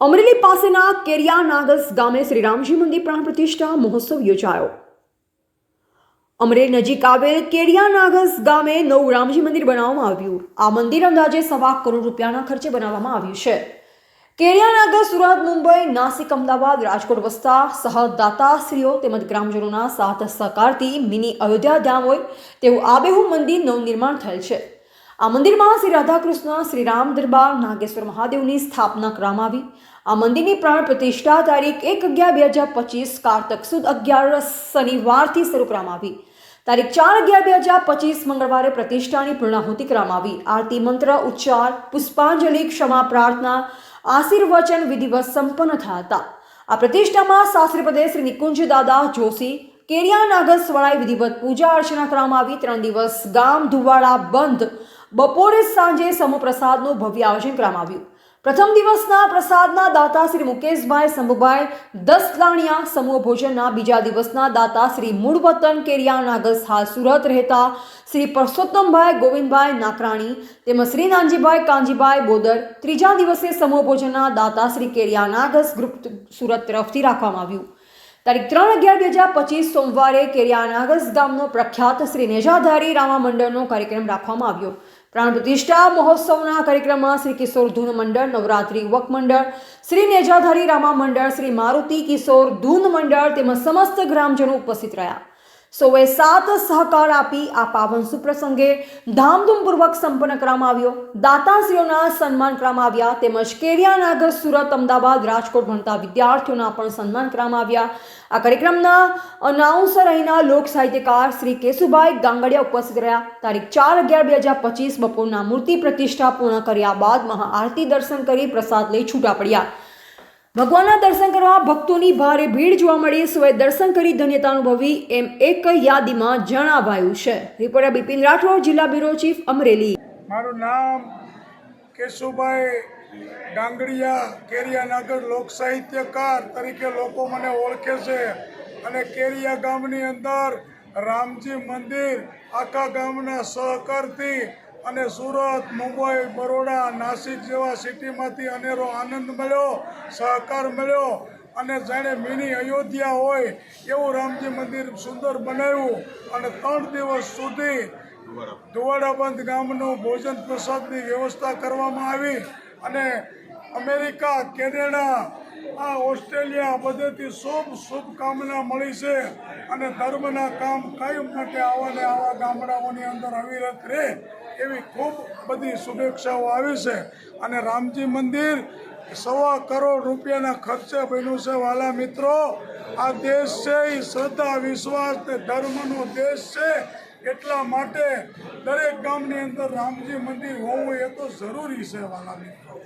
અમરેલી પાસેના કેરિયા નાગસ ગામે શ્રીરામજી મંદિર પ્રાણ પ્રતિષ્ઠા મહોત્સવ યોજાયો. અમરેલી નજીક આવેલ કેરિયા નાગસ ગામે નવું રામજી મંદિર બનાવવામાં આવ્યું. આ મંદિર અંદાજે સવા કરોડ રૂપિયાના ખર્ચે બનાવવામાં આવ્યું છે. કેરિયાનગર સુરત, મુંબઈ, નાસિક, અમદાવાદ, રાજકોટ વસતા સહદાતાશ્રીઓ તેમજ ગ્રામજનોના સાથ સહકારથી મિની અયોધ્યા ધામ હોય તેવું આબેહુ મંદિર નવનિર્માણ થયેલ છે. આ મંદિરમાં શ્રી રાધાકૃષ્ણ, શ્રી રામ દરબાર, નાગેશ્વર મહાદેવની સ્થાપના કરવામાં આવી. આ મંદિરની પ્રાણ પ્રતિષ્ઠા તારીખ એક અગિયાર બે હજાર પચીસ કારતક સુદ અગિયાર શનિવારથી શરૂ કરવામાં આવી. તારીખ ચાર અગિયાર બે હજાર પચીસ મંગળવારે પ્રતિષ્ઠાની પૂર્ણાહુતિ કરવામાં આવી. આરતી મંત્ર, ઉચ્ચાર, પુષ્પાંજલિ, ક્ષમા પ્રાર્થના, આશીર્વચન વિધિવત સંપન્ન થયા હતા. આ પ્રતિષ્ઠામાં શાસ્ત્રીપદે શ્રી નિકુંજ દાદા, જોશી, કેરિયા, નાગસ સ્વળાએ વિધિવત પૂજા અર્ચના કરવામાં આવી. ત્રણ દિવસ ગામ, ધુવાડા બંધ. બપોરે સાંજે સમૂહપ્રસાદનું ભવ્ય આયોજન કરવામાં આવ્યું. પ્રથમ દિવસના પ્રસાદના દાતા શ્રી મુકેશભાઈ શંભુભાઈ દસ લાણિયા સમૂહ ભોજનના બીજા દિવસના દાતા શ્રી મૂળ વતન કેરિયા નાગસ હાલ સુરત રહેતા શ્રી પરસોત્તમભાઈ ગોવિંદભાઈ નાકરાણી તેમજ શ્રી નાનજીભાઈ કાંજીભાઈ બોદર ત્રીજા દિવસે સમૂહ ભોજનના દાતા શ્રી કેરિયા નાગસ ગ્રુપ સુરત તરફથી રાખવામાં આવ્યું. તારીખ ત્રણ અગિયાર બે હજાર પચીસ સોમવારે કેરિયાનાગસ ગામનો પ્રખ્યાત શ્રી નેજાધારી રામા મંડળનો કાર્યક્રમ રાખવામાં આવ્યો. પ્રાણ પ્રતિષ્ઠા મહોત્સવના કાર્યક્રમમાં શ્રી કિશોર ધૂન મંડળ, નવરાત્રિ યુવક મંડળ, શ્રી નેજાધારી રામા મંડળ, શ્રી મારુતિ કિશોર ધૂન મંડળ તેમજ સમસ્ત ગ્રામજનો ઉપસ્થિત રહ્યા. સૌએ સાત સહકાર આપી આ પાવન સુપ્રસંગે ધામધૂમપૂર્વક સંપન્ન કરવામાં આવ્યો. દાતાશ્રીઓના સન્માન કરવામાં આવ્યા તેમજ કેરિયાનાગર સુરત અમદાવાદ રાજકોટ ભણતા વિદ્યાર્થીઓના પણ સન્માન કરવામાં આવ્યા. આ કાર્યક્રમના અનાઉન્સર અહીંના લોક સાહિત્યકાર શ્રી કેશુભાઈ ગાંગડિયા ઉપસ્થિત રહ્યા. તારીખ ચાર અગિયાર બે હજાર પચીસ બપોરના મૂર્તિ પ્રતિષ્ઠા પૂર્ણ કર્યા બાદ મહાઆરતી દર્શન કરી પ્રસાદ લઈ છૂટા પડ્યા. ભગવાનના દર્શન કરવા ભક્તોની ભારે ભીડ જોવા મળી. સૌએ દર્શન કરી ધન્યતા અનુભવી એમ એક યાદીમાં જણાવાયું છે. રિપોર્ટર બિપિન રાઠોડ, જિલ્લા બ્યુરો ચીફ અમરેલી. મારું નામ કેશુભાઈ ડાંગડિયા કેરિયાનગર લોક સાહિત્યકાર તરીકે લોકો મને ઓળખે છે અને કેરિયા ગામની અંદર રામજી મંદિર આખા ગામના સહકારથી અને સુરત, મુંબઈ, બરોડા, નાસિક જેવા સિટીમાંથી અનેરો આનંદ મળ્યો, સહકાર મળ્યો અને જાણે મિની અયોધ્યા હોય એવું રામજી મંદિર સુંદર બનાવ્યું અને ત્રણ દિવસ સુધી ધુવાડાબંધ ગામનું ભોજન પ્રસાદની વ્યવસ્થા કરવામાં આવી અને અમેરિકા, કેનેડા, આ ઓસ્ટ્રેલિયા બધેથી શુભ શુભકામના મળી છે અને ધર્મના કામ કાયમ માટે આવા ને આવા ગામડાઓની અંદર અવિરત રહે. એવી ખૂબ બધી શુભેચ્છાઓ આવી છે. અને રામજી મંદિર સવા કરોડ રૂપિયાના ખર્ચે બન્યું છે. વાલા મિત્રો, આ દેશ છે એ શ્રદ્ધા, વિશ્વાસ ને ધર્મનો દેશ છે. એટલા માટે દરેક ગામની અંદર રામજી મંદિર હોવું એ તો જરૂરી છે, વાલા મિત્રો.